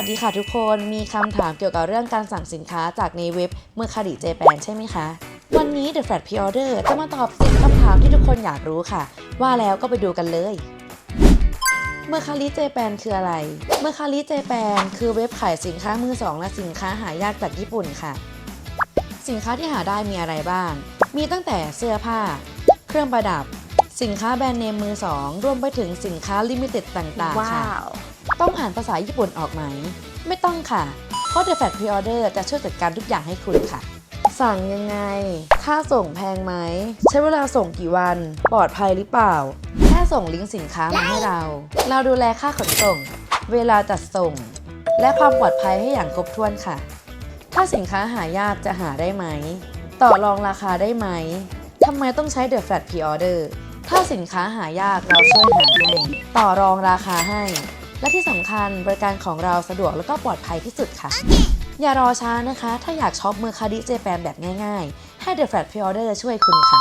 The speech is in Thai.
วัสดีค่ะทุกคนมีคำถามเกี่ยวกับเรื่องการสั่งสินค้าจากในเว็บเมื่อคดีเจแปนใช่ไหมคะ วันนี้ The Flat Pre-Order จะมาตอบ10คำถามที่ทุกคนอยากรู้ค่ะ ว่าแล้วก็ไปดูกันเลยเมื่อคาริเจแปนคืออะไร เมื่อคาริเจแปนคือเว็บขายสินค้ามือสองและสินค้าหายากจากญี่ปุ่นค่ะ สินค้าที่หาได้มีอะไรบ้าง มีตั้งแต่เสื้อผ้า เครื่องประดับ สินค้าแบรนด์เนมมือสองรวมไปถึงสินค้าลิมิเต็ดต่างๆ ค่ะ ต้องอ่านภาษาญี่ปุ่นออกไหม ไม่ต้องค่ะ เพราะ The Fat Pre-Order จะช่วยจัดการทุกอย่างให้คุณค่ะ สั่งยังไง ค่าส่งแพงไหม ใช้เวลาส่งกี่วัน ปลอดภัยหรือเปล่า แค่ส่งลิงก์สินค้ามาให้เรา เราดูแลค่าขนส่ง เวลาจัดส่ง และความปลอดภัยให้อย่างครบถ้วนค่ะ ถ้าสินค้าหายากจะหาได้ไหม ต่อรองราคาได้ไหมทำไมต้องใช้ The Flat Pre-Order ถ้าสินค้าหายากเราช่วยหาให้ ต่อรองราคาให้ และที่สำคัญบริการของเราสะดวกและก็ปลอดภัยที่สุดค่ะ อย่ารอช้านะคะ ถ้าอยากช็อปเมอร์คาดิเจแปนแบบง่ายๆ ให้ The Flat Pre-Order ช่วยคุณค่ะ